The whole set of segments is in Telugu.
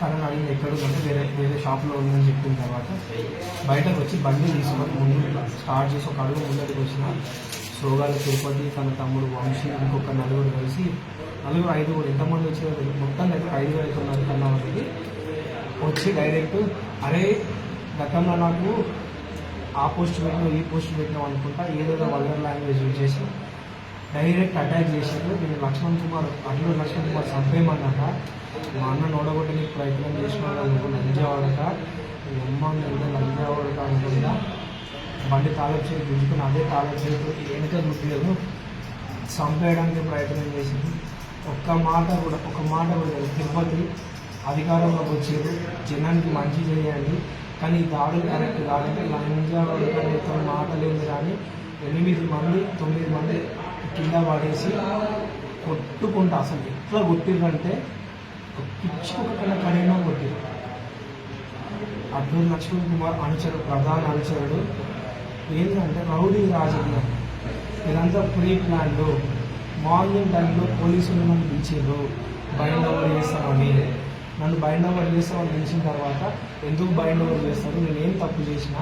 తనని అడిగింది ఎక్కడ ఉందంటే వేరే వేరే షాప్లో ఉందని చెప్పిన తర్వాత బయటకు వచ్చి బండి తీసుకొని ముందు స్టార్ట్ చేసి ఒక అడుగు ముందరికి వచ్చిన సోగాల తిరుపతి తన తమ్ముడు వంశీ ఇంకొక నలుగురు కలిసి నలుగురు ఐదుగురు ఎంతమంది వచ్చారు మొత్తం దగ్గర ఐదు అయితే ఉన్నారు కన్నా వాళ్ళకి వచ్చి డైరెక్ట్ అరే గతంలో నాకు ఆ పోస్ట్ పెట్టినావు ఈ పోస్ట్ పెట్టినాం అనుకుంటా ఏదో వల్గర్ లాంగ్వేజ్ యూజ్ చేసి డైరెక్ట్ అటాక్ చేశారు నేను లక్ష్మణ్ కుమార్ అల్లూరు లక్ష్మణ్ కుమార్ చంపేయమన్నాక మా అన్న నోడగొట్టడానికి ప్రయత్నం చేసిన నంజావాడక లంజావాడక అమ్మ లంజావాడక అనుకుంటా బండి తాళం చేతి గుంజుకుని అదే తాళం చేతి వెనుక గుర్తులేదు చంపేయడానికి ప్రయత్నం చేసింది. ఒక్క మాట కూడా ఒక మాట కూడా తిరుపతి అధికారంలోకి వచ్చారు జనానికి మంచి చేయండి. కానీ ఈ దాడులు కరెక్ట్ కాదంటే లంజావాడక మాట లేదు కానీ ఎనిమిది మంది తొమ్మిది మంది కింద పడేసి కొట్టుకుంటా. అసలు ఎట్లా కొట్టిర్రంటే ఒక పిచ్చి ఒక కన్నా కడిగినా కొట్టిరు అబ్దుల్ లక్ష్మణ్ కుమార్ అనుచరుడు ప్రధాన అనుచరుడు ఏంటంటే రౌడీ రాజకీయం. ఇదంతా ప్రీ ప్లాన్లు మార్నింగ్ టైంలో పోలీసులు పిలిచిండ్రు పిలిచారు బైండ్ చేస్తామని నన్ను బైండ్ ఓవర్ వాళ్ళు నిలిచిన తర్వాత ఎందుకు బైండ్ ఓవర్ చేస్తారు? నేను ఏం తప్పు చేసినా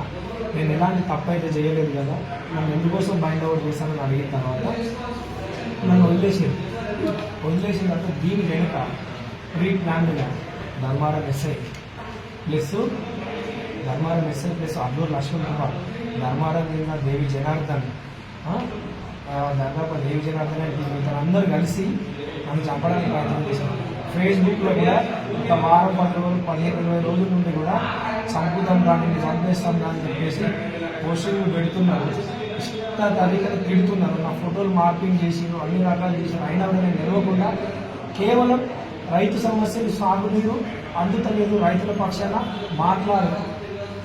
నేను ఎలాంటి తప్పు అయితే చేయలేదు కదా నన్ను ఎందుకోసం బైండ్ ఓవర్ చేస్తానని అడిగిన తర్వాత నన్ను వదిలేసింది. వదిలేసిన తర్వాత దీని వెనుక ప్రీ ప్లాన్డ్గా Dharmaram SI plus Dharmaram SI plus Alluru Lakshman Kumar Dharmaram కింద దేవి జనార్దన్ దాదాపు దేవి జనార్దన్ వీళ్ళందరూ కలిసి నన్ను చంపడానికి ప్రయత్నం చేశారు. ఫేస్బుక్లో కూడా ఒక వారం పది రోజులు పదిహేను ఇరవై రోజుల నుండి కూడా చంపుతాం కానీ చంపేస్తాం కానీ చెప్పేసి పోస్టింగ్లు పెడుతున్నారు. ఇష్ట తరీకలు తిడుతున్నారు. నా ఫోటోలు మార్పింగ్ చేసిండ్రు అన్ని రకాలు చేసిన అయినా కూడా నేను నిలవకుండా కేవలం రైతు సమస్యలు సాగునీరు అందుతలేదు. రైతుల పక్షాన మాట్లాడరు.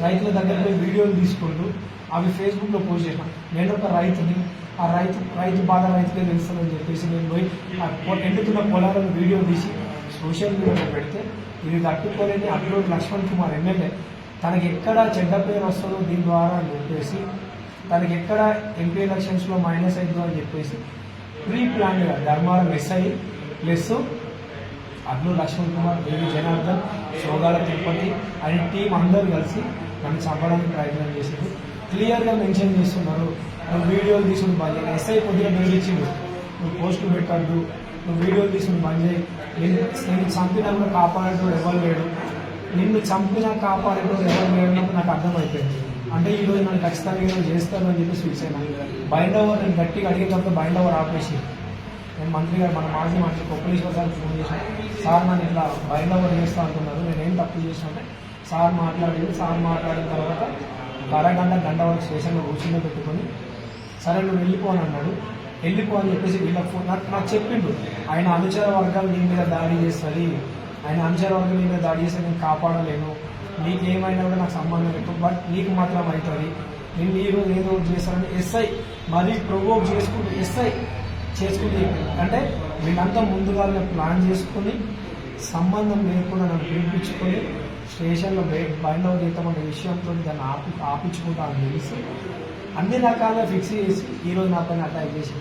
రైతుల దగ్గర పోయి వీడియోలు తీసుకుంటూ అవి ఫేస్బుక్లో పోస్ట్ చేసిన. నేను ఒక రైతుని ఆ రైతు రైతు బాధ రైతుకే తెలుస్తుందని చెప్పేసి నేను పోయి ఎండుతున్న పొలాలను వీడియో తీసి సోషల్ మీడియాలో పెడితే ఇది తట్టుకోలేని అల్లూరు లక్ష్మణ్ కుమార్ ఎమ్మెల్యే తనకి ఎక్కడ చెడ్డ పేరు వస్తుందో దీని ద్వారా అని చెప్పేసి తనకి ఎక్కడ ఎంపీ ఎలక్షన్స్లో మైనస్ అవుతుందో అని చెప్పేసి ప్రీ ప్లాన్గా ధర్మారం ఎస్ఐ ప్లస్ అడ్లు లక్ష్మణ్ కుమార్ దేవి జనార్దన్ సోగాల తిరుపతి అని టీం అందరూ కలిసి నన్ను చంపడానికి ప్రయత్నం చేసింది క్లియర్గా మెన్షన్ చేస్తున్నారు. నువ్వు వీడియోలు తీసుకుని బంద్ ఎస్ఐ కొద్దిగా బెదిరించిండు. నువ్వు పోస్టులు పెట్టద్దు నువ్వు వీడియోలు తీసుకుని బంద్ చేయి. నేను నేను చంపినా కూడా కాపాడేటోడు ఎవరు లేడు. నిన్ను చంపినా కాపాడేటోడు ఎవరు లేడు నాకు అర్థమైపోయింది. అంటే ఈ రోజు నన్ను ఖచ్చితంగా ఈరోజు చేస్తాను అని చెప్పి ఫిక్స్ అయినా. బైండ్ ఓవర్ నేను గట్టిగా అడిగేటప్పుడు బైండ్ ఓవర్ ఆపేసి. నేను మంత్రి గారు మన మాజీ మంత్రి కొప్పలేశ్వర సార్ ఫోన్ చేశాను సార్ నన్ను ఇట్లా బయట ఓవర్ చేస్తా అంటున్నారు. నేనేం తప్పు చేసిన సార్ మాట్లాడింది. సార్ మాట్లాడిన తర్వాత అరగంట గంట వరకు స్టేషన్లో కూర్చుని పెట్టుకొని సరే నువ్వు వెళ్ళిపోను అన్నాడు. వెళ్ళిపో అని చెప్పేసి వీళ్ళ ఫోన్ నాకు నాకు చెప్పిండు. ఆయన అనుచర వర్గాలు నీ మీద దాడి చేస్తుంది. ఆయన అనుచర వర్గాలు నీ మీద దాడి చేస్తే నేను కాపాడలేను. నీకేమైనా కూడా నాకు సంబంధం లేదు. బట్ నీకు మాత్రం అవుతుంది. నేను ఈ రోజు ఏదో ఒకటి చేస్తానని ఎస్ఐ మరీ ప్రొవోక్ చేసుకుంటూ ఎస్ఐ చేసుకుంటూ అంటే వీళ్ళంతా ముందుగానే ప్లాన్ చేసుకుని సంబంధం లేకుండా నన్ను పిలిపించుకొని స్టేషన్లో బయట జీతం అనే విషయంతో దాన్ని ఆపి ఆపించుకుంటా అని తెలిసి అన్ని రకాలుగా ఫిక్స్ చేసి ఈరోజు నా పైన అటాక్ చేసి